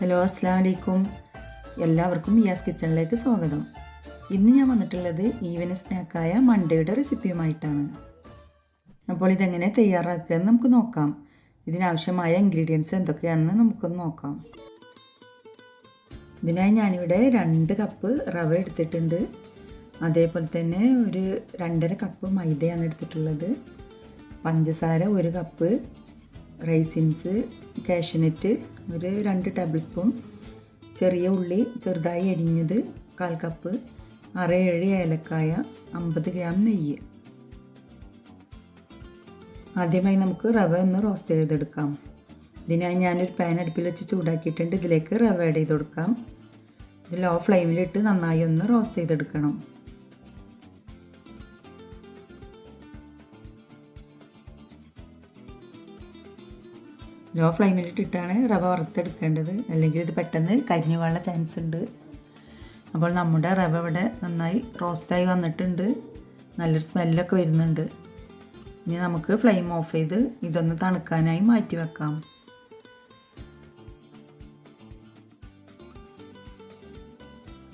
Hello അസ്സാം വലൈക്കും എല്ലാവർക്കും ഇയാസ് കിച്ചണിലേക്ക് സ്വാഗതം. ഇന്ന് ഞാൻ വന്നിട്ടുള്ളത് ഈവനിങ് സ്നാക്കായ മണ്ടയുടെ റെസിപ്പിയുമായിട്ടാണ് അപ്പോൾ ഇതെങ്ങനെ തയ്യാറാക്കുക എന്ന് നമുക്ക് നോക്കാം. ഇതിനാവശ്യമായ ഇൻഗ്രീഡിയൻസ് എന്തൊക്കെയാണെന്ന് നമുക്കൊന്ന് നോക്കാം. ഇതിനായി ഞാനിവിടെ രണ്ട് കപ്പ് റവ എടുത്തിട്ടുണ്ട്. അതേപോലെ തന്നെ ഒരു രണ്ടര കപ്പ് മൈദയാണ് എടുത്തിട്ടുള്ളത്. പഞ്ചസാര ഒരു കപ്പ് റൈസിൻസ് കാഷ്യനറ്റ് ഒരു രണ്ട് ടേബിൾ സ്പൂൺ ചെറിയ ഉള്ളി ചെറുതായി അരിഞ്ഞത് കാൽ കപ്പ് അര ഏഴ് ഏലക്കായ അമ്പത് ഗ്രാം നെയ്യ്. ആദ്യമായി നമുക്ക് റവ ഒന്ന് റോസ്റ്റ് ചെയ്തെടുക്കാം. ഇതിനായി ഞാനൊരു പാൻ അടുപ്പിൽ വെച്ച് ചൂടാക്കിയിട്ടുണ്ട്. ഇതിലേക്ക് റവ ആഡ് ചെയ്ത് കൊടുക്കാം. ഇത് ലോ ഫ്ലെയിമിലിട്ട് നന്നായി ഒന്ന് റോസ്റ്റ് ചെയ്തെടുക്കണം. ലോ ഫ്ലെയിമിലിട്ടിട്ടാണ് റവ വറുത്തെടുക്കേണ്ടത്. അല്ലെങ്കിൽ ഇത് പെട്ടെന്ന് കരിഞ്ഞു പോകാനുള്ള ചാൻസ് ഉണ്ട്. അപ്പോൾ നമ്മുടെ റവ ഇവിടെ നന്നായി റോസ്റ്റായി വന്നിട്ടുണ്ട്. നല്ലൊരു സ്മെല്ലൊക്കെ വരുന്നുണ്ട്. ഇനി നമുക്ക് ഫ്ലെയിം ഓഫ് ചെയ്ത് ഇതൊന്ന് തണുക്കാനായി മാറ്റി വെക്കാം.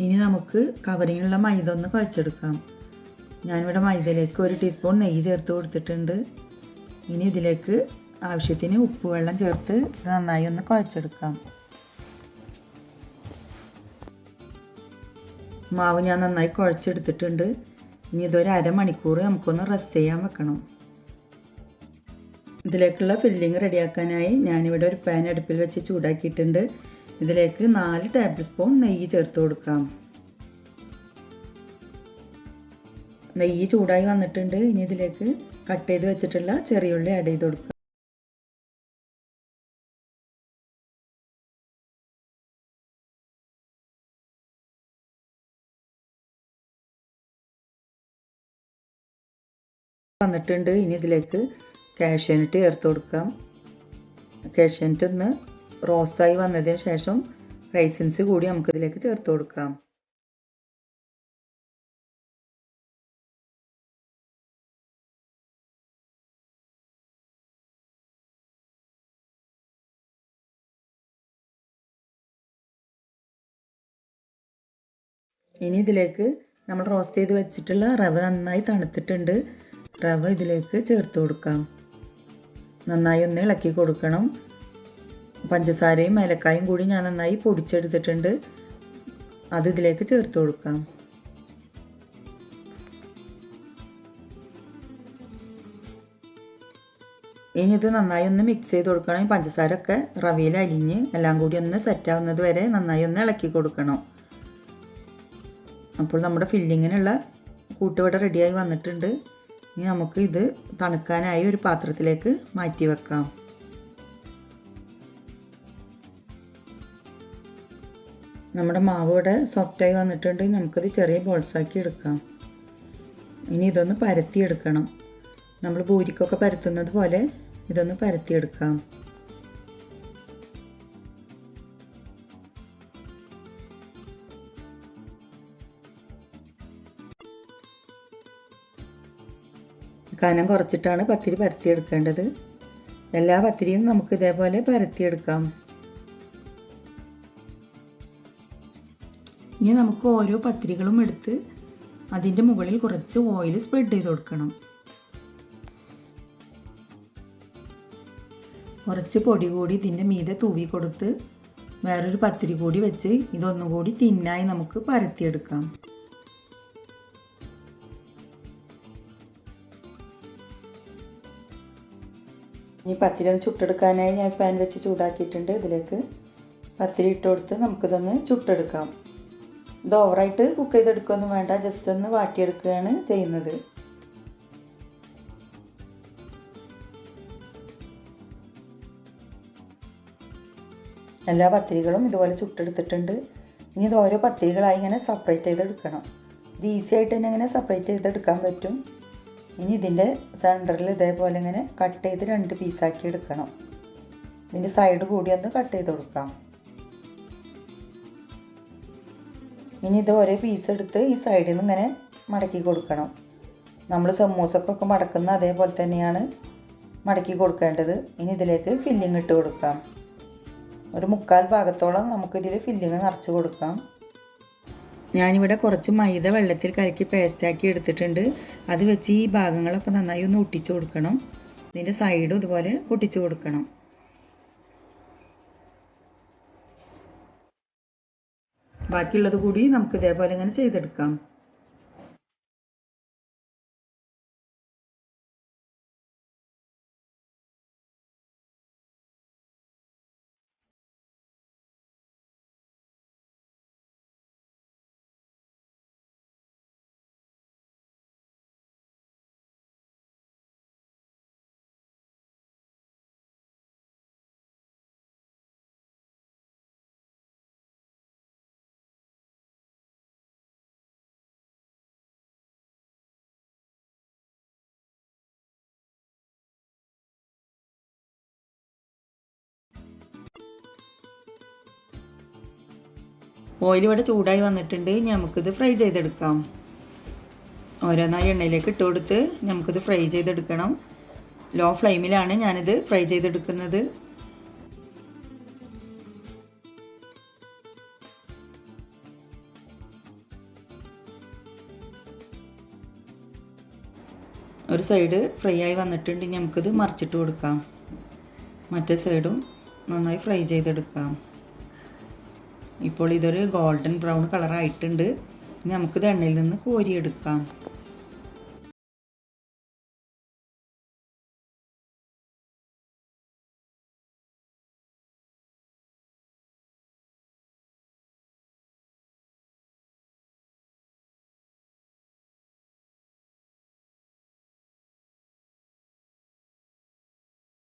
ഇനി നമുക്ക് കവറിങ്ങുള്ള മൈദ ഒന്ന് കുഴച്ചെടുക്കാം. ഞാനിവിടെ മൈദയിലേക്ക് ഒരു ടീസ്പൂൺ നെയ്യ് ചേർത്ത് കൊടുത്തിട്ടുണ്ട്. ഇനി ഇതിലേക്ക് ആവശ്യത്തിന് ഉപ്പ് വെള്ളം ചേർത്ത് നന്നായി ഒന്ന് കുഴച്ചെടുക്കാം. മാവ് ഞാൻ നന്നായി കുഴച്ചെടുത്തിട്ടുണ്ട്. ഇനി ഇതൊരു അരമണിക്കൂർ നമുക്കൊന്ന് റെസ്റ്റ് ചെയ്യാൻ വെക്കണം. ഇതിലേക്കുള്ള ഫില്ലിങ് റെഡിയാക്കാനായി ഞാനിവിടെ ഒരു പാൻ അടുപ്പിൽ വെച്ച് ചൂടാക്കിയിട്ടുണ്ട്. ഇതിലേക്ക് നാല് ടേബിൾ സ്പൂൺ നെയ്യ് ചേർത്ത് കൊടുക്കാം. നെയ്യ് ചൂടായി വന്നിട്ടുണ്ട്. ഇനി ഇതിലേക്ക് കട്ട് ചെയ്ത് വെച്ചിട്ടുള്ള ചെറിയുള്ളി ആഡ് ചെയ്ത് കൊടുക്കാം. വന്നിട്ടുണ്ട്. ഇനി ഇതിലേക്ക് കാഷ്യനട്ട് ചേർത്ത് കൊടുക്കാം. കാഷ്യനട്ട് ഒന്ന് റോസ്റ്റായി വന്നതിന് ശേഷം റൈസിൻസ് കൂടി നമുക്ക് ഇതിലേക്ക് ചേർത്ത് കൊടുക്കാം. ഇനി ഇതിലേക്ക് നമ്മൾ റോസ്റ്റ് ചെയ്ത് വെച്ചിട്ടുള്ള റവ നന്നായി തണുത്തിട്ടുണ്ട്. റവ ഇതിലേക്ക് ചേർത്ത് കൊടുക്കാം. നന്നായി ഒന്ന് ഇളക്കി കൊടുക്കണം. പഞ്ചസാരയും ഏലക്കായും കൂടി ഞാൻ നന്നായി പൊടിച്ചെടുത്തിട്ടുണ്ട്. അത് ഇതിലേക്ക് ചേർത്ത് കൊടുക്കാം. ഇനി ഇത് നന്നായി ഒന്ന് മിക്സ് ചെയ്ത് കൊടുക്കണം. പഞ്ചസാര ഒക്കെ റവയിൽ അലിഞ്ഞ് എല്ലാം കൂടി ഒന്ന് സെറ്റ് ആവുന്നത് വരെ നന്നായി ഒന്ന് ഇളക്കി കൊടുക്കണം. അപ്പോൾ നമ്മുടെ ഫില്ലിങ്ങിനുള്ള കൂട്ടുവട റെഡിയായി വന്നിട്ടുണ്ട്. ഇനി നമുക്ക് ഇത് തണുക്കാനായി ഒരു പാത്രത്തിലേക്ക് മാറ്റി വെക്കാം. നമ്മുടെ മാവ് ഇവിടെ സോഫ്റ്റായി വന്നിട്ടുണ്ട്. നമുക്കത് ചെറിയ ബോൾസാക്കി എടുക്കാം. ഇനി ഇതൊന്ന് പരത്തിയെടുക്കണം നമ്മൾ പൂരിക്കൊക്കെ പരത്തുന്നത് പോലെ ഇതൊന്ന് പരത്തിയെടുക്കാം കനം കുറച്ചിട്ടാണ് പത്തിരി പരത്തിയെടുക്കേണ്ടത്. എല്ലാ പത്തിരിയും നമുക്ക് ഇതേപോലെ പരത്തിയെടുക്കാം. ഇനി നമുക്ക് ഓരോ പത്തിരികളും എടുത്ത് അതിന്റെ മുകളിൽ കുറച്ച് ഓയിൽ സ്പ്രെഡ് ചെയ്ത് കൊടുക്കണം. കുറച്ച് പൊടി കൂടി ഇതിന്റെ മീതെ തൂവി കൊടുത്ത് വേറൊരു പത്തിരി കൂടി വെച്ച് ഇതൊന്നുകൂടി തിന്നായി നമുക്ക് പരത്തിയെടുക്കാം. ഇനി പത്തിരി ഒന്ന് ചുട്ടെടുക്കാനായി ഞാൻ പാൻ വെച്ച് ചൂടാക്കിയിട്ടുണ്ട്. ഇതിലേക്ക് പത്തിരി ഇട്ട് കൊടുത്ത് നമുക്കിതൊന്ന് ചുട്ടെടുക്കാം. ഇത് ഓവറായിട്ട് കുക്ക് ചെയ്തെടുക്കുകയൊന്നും വേണ്ട. ജസ്റ്റ് ഒന്ന് വാട്ടിയെടുക്കുകയാണ് ചെയ്യുന്നത്. എല്ലാ പത്തിരികളും ഇതുപോലെ ചുട്ടെടുത്തിട്ടുണ്ട്. ഇനി ഇത് ഓരോ പത്തിരികളായി ഇങ്ങനെ സെപ്പറേറ്റ് ചെയ്തെടുക്കണം. ഇത് ഈസി ആയിട്ട് തന്നെ ഇങ്ങനെ സെപ്പറേറ്റ് ചെയ്തെടുക്കാൻ പറ്റും. ഇനി ഇതിന്റെ സെന്ററിൽ ഇതേപോലെ ഇങ്ങനെ കട്ട് ചെയ്ത് രണ്ട് പീസാക്കി എടുക്കണം. ഇതിന്റെ സൈഡ് കൂടി ഒന്ന് കട്ട് ചെയ്ത് കൊടുക്കാം. ഇനി ഇത് ഒരേ പീസ് എടുത്ത് ഈ സൈഡിൽ നിന്ന് ഇങ്ങനെ മടക്കി കൊടുക്കണം. നമ്മൾ സമൂസക്കൊക്കെ മടക്കുന്ന അതേപോലെ തന്നെയാണ് മടക്കി കൊടുക്കേണ്ടത്. ഇനി ഇതിലേക്ക് ഫില്ലിങ് ഇട്ട് കൊടുക്കാം. ഒരു മുക്കാൽ ഭാഗത്തോളം നമുക്കിതിൽ ഫില്ലിങ് നിറച്ച് കൊടുക്കാം. ഞാനിവിടെ കുറച്ച് മൈദ വെള്ളത്തിൽ കലക്കി പേസ്റ്റാക്കി എടുത്തിട്ടുണ്ട്. അത് വെച്ച് ഈ ഭാഗങ്ങളൊക്കെ നന്നായി ഒന്ന് ഒട്ടിച്ചു കൊടുക്കണം. ഇതിന്റെ സൈഡും ഇതുപോലെ ഒട്ടിച്ചു കൊടുക്കണം. ബാക്കിയുള്ളത് കൂടി നമുക്ക് ഇതേപോലെ ഇങ്ങനെ ചെയ്തെടുക്കാം. ഓയിൽ ഇവിടെ ചൂടായി വന്നിട്ടുണ്ട്. നമുക്കിത് ഫ്രൈ ചെയ്തെടുക്കാം. ഓരോന്നായി എണ്ണയിലേക്ക് ഇട്ട് കൊടുത്ത് നമുക്കിത് ഫ്രൈ ചെയ്തെടുക്കണം. ലോ ഫ്ലെയിമിലാണ് ഞാനിത് ഫ്രൈ ചെയ്തെടുക്കുന്നത്. ഒരു സൈഡ് ഫ്രൈ ആയി വന്നിട്ടുണ്ട്. ഇനി നമുക്കിത് മറിച്ചിട്ട് കൊടുക്കാം. മറ്റേ സൈഡും നന്നായി ഫ്രൈ ചെയ്തെടുക്കാം. ഇപ്പോൾ ഇതൊരു ഗോൾഡൻ ബ്രൗൺ കളറായിട്ടുണ്ട് ഇനി നമുക്കിത് എണ്ണയിൽ നിന്ന് കോരിയെടുക്കാം.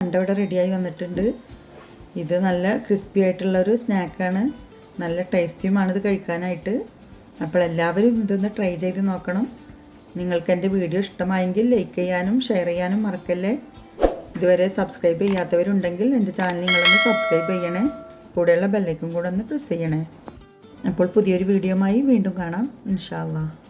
ഇവിടെ റെഡിയായി വന്നിട്ടുണ്ട്. ഇത് നല്ല ക്രിസ്പി ആയിട്ടുള്ള ആയിട്ടുള്ളൊരു സ്നാക്കാണ് നല്ല ടേസ്റ്റിയുമാണിത് കഴിക്കാനായിട്ട്. അപ്പോൾ എല്ലാവരും ഇതൊന്ന് ട്രൈ ചെയ്ത് നോക്കണം. നിങ്ങൾക്ക് എന്റെ വീഡിയോ ഇഷ്ടമായെങ്കിൽ ലൈക്ക് ചെയ്യാനും ഷെയർ ചെയ്യാനും മറക്കല്ലേ? ഇതുവരെ സബ്സ്ക്രൈബ് ചെയ്യാത്തവരുണ്ടെങ്കിൽ എന്റെ ചാനൽ നിങ്ങളൊന്ന് സബ്സ്ക്രൈബ് ചെയ്യണേ. കൂടെയുള്ള ബെല്ലൈക്കും കൂടെ ഒന്ന് പ്രസ് ചെയ്യണേ. അപ്പോൾ പുതിയൊരു വീഡിയോയുമായി വീണ്ടും കാണാം. ഇൻഷാല്ലാ